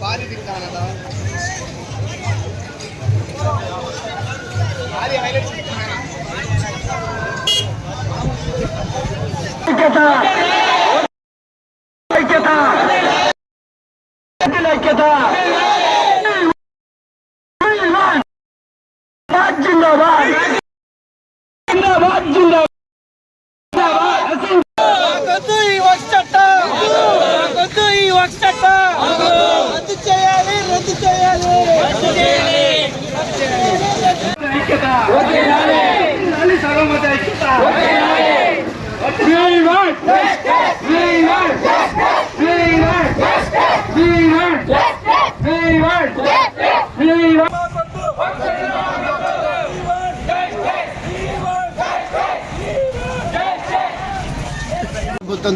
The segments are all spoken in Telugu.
భారీ దిగ్దాన భారీ హైలైట్స్ जिंदाबाद जिंदाबाद जिंदाबाद जिंदाबाद तो ही वक्त तो ही। वक्त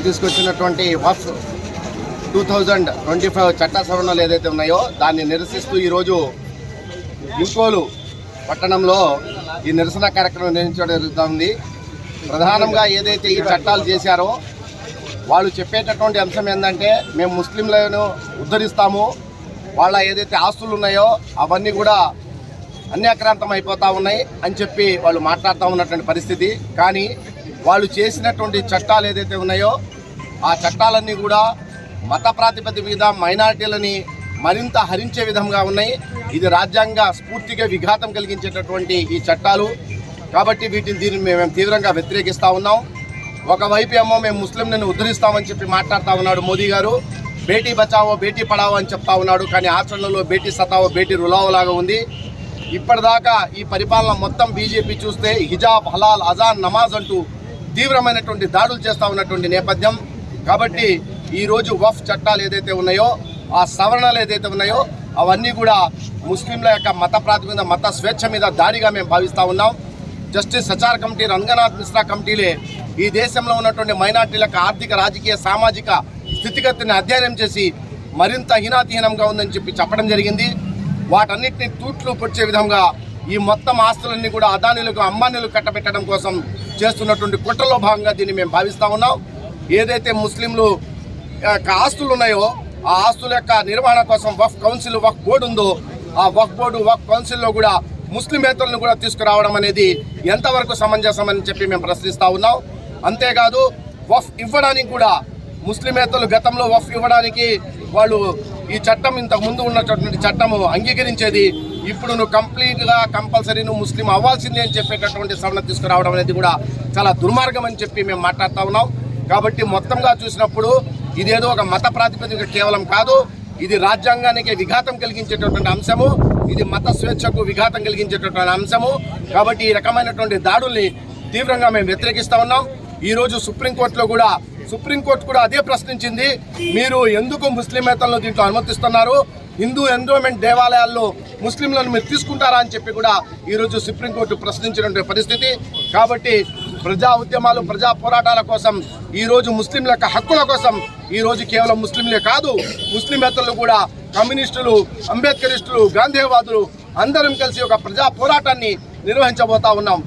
తీసుకొచ్చినటువంటి వాస్తు టూ థౌజండ్ ట్వంటీ ఫైవ్ చట్ట సవరణలు ఏదైతే ఉన్నాయో దాన్ని నిరసిస్తూ ఈరోజు ఇంకోలు పట్టణంలో ఈ నిరసన కార్యక్రమం నిర్వహించడం జరుగుతుంది. ప్రధానంగా ఏదైతే ఈ చట్టాలు చేశారో వాళ్ళు చెప్పేటటువంటి అంశం ఏంటంటే మేము ముస్లింలను ఉద్ధరిస్తాము. వాళ్ళ ఏదైతే ఆస్తులు ఉన్నాయో అవన్నీ కూడా అన్యాక్రాంతం అయిపోతూ ఉన్నాయి అని చెప్పి వాళ్ళు మాట్లాడుతూ ఉన్నటువంటి పరిస్థితి. కానీ వాళ్ళు చేసినటువంటి చట్టాలు ఏదైతే ఉన్నాయో ఆ చట్టాలన్నీ కూడా మత ప్రాతిపదిక మీద మైనారిటీలని మరింత హరించే విధంగా ఉన్నాయి. ఇది రాజ్యాంగ స్ఫూర్తిగా విఘాతం కలిగించేటటువంటి ఈ చట్టాలు. కాబట్టి వీటిని దీన్ని మేము తీవ్రంగా వ్యతిరేకిస్తూ ఉన్నాం. ఒకవైపు ఏమో మేము ముస్లింలను ఉద్ధరిస్తామని చెప్పి మాట్లాడుతూ ఉన్నాడు మోదీ గారు. బేటీ బచావో బేటీ పడావో అని చెప్తా ఉన్నాడు. కానీ ఆచరణలో బేటీ సతావో బేటీ రులావో లాగా ఉంది. ఇప్పటిదాకా ఈ పరిపాలన మొత్తం బీజేపీ చూస్తే హిజాబ్ హలాల్ అజాన్ నమాజ్ అంటూ తీవ్రమైనటువంటి దాడులు చేస్తూ ఉన్నటువంటి నేపథ్యం. కాబట్టి ఈరోజు వఫ్ చట్టాలు ఏదైతే ఉన్నాయో ఆ సవరణలు ఏదైతే ఉన్నాయో అవన్నీ కూడా ముస్లింల యొక్క మత ప్రాతిపదిక మత స్వేచ్ఛ మీద దాడిగా మేము భావిస్తూ ఉన్నాం. జస్టిస్ సచార్ కమిటీ రంగనాథ్ మిశ్రా కమిటీలే ఈ దేశంలో ఉన్నటువంటి మైనార్టీలకు ఆర్థిక రాజకీయ సామాజిక స్థితిగతిని అధ్యయనం చేసి మరింత హీనాతిహీనంగా ఉందని చెప్పి చెప్పడం జరిగింది. వాటన్నిటిని తూట్లు పొడిచే విధంగా ఈ మొత్తం ఆస్తులన్నీ కూడా అదానీలకు అంబానీలకు కట్టబెట్టడం కోసం చేస్తున్నటువంటి కుట్రలో భాగంగా దీన్ని మేము భావిస్తూ ఉన్నాం. ఏదైతే ముస్లింలు ఆస్తులు ఉన్నాయో ఆ ఆస్తుల యొక్క నిర్వహణ కోసం వఫ్ కౌన్సిల్ వక్ఫ్ బోర్డు ఉందో ఆ వక్ఫ్ బోర్డు వఫ్ కౌన్సిల్లో కూడా ముస్లిమేతలను కూడా తీసుకురావడం అనేది ఎంతవరకు సమంజసం అని చెప్పి మేము ప్రశ్నిస్తూ ఉన్నాం. అంతేకాదు వఫ్ ఇవ్వడానికి కూడా ముస్లిమేతలు గతంలో వఫ్ ఇవ్వడానికి వాళ్ళు ఈ చట్టం ఇంతకు ముందు ఉన్నటువంటి చట్టము అంగీకరించేది ఇప్పుడు నువ్వు కంప్లీట్గా కంపల్సరీ నువ్వు ముస్లిం అవ్వాల్సిందే అని చెప్పేటటువంటి సవరణ తీసుకురావడం అనేది కూడా చాలా దుర్మార్గం అని చెప్పి మేము మాట్లాడుతూ ఉన్నాం. కాబట్టి మొత్తంగా చూసినప్పుడు ఇదేదో ఒక మత ప్రాతిపదిక కేవలం కాదు ఇది రాజ్యాంగానికి విఘాతం కలిగించేటటువంటి అంశము ఇది మత స్వేచ్ఛకు విఘాతం కలిగించేటటువంటి అంశము. కాబట్టి ఈ రకమైనటువంటి దాడుల్ని తీవ్రంగా మేము వ్యతిరేకిస్తూ ఉన్నాం. ఈరోజు సుప్రీంకోర్టులో కూడా సుప్రీంకోర్టు కూడా అదే ప్రశ్నించింది. మీరు ఎందుకు ముస్లిమేతలను దీంట్లో అనుమతిస్తున్నారు? హిందూ ఎండోమెంట్ దేవాలయాల్లో ముస్లింలను మీరు తీసుకుంటారా అని చెప్పి కూడా ఈరోజు సుప్రీంకోర్టు ప్రశ్నించినటువంటి పరిస్థితి. కాబట్టి ప్రజా ఉద్యమాలు ప్రజా పోరాటాల కోసం ఈరోజు ముస్లింల యొక్క హక్కుల కోసం ఈరోజు కేవలం ముస్లింలే కాదు ముస్లిమేతరులు కూడా కమ్యూనిస్టులు అంబేద్కరిస్టులు గాంధీవాదులు అందరం కలిసి ఒక ప్రజా పోరాటాన్ని నిర్వహించబోతా ఉన్నాం.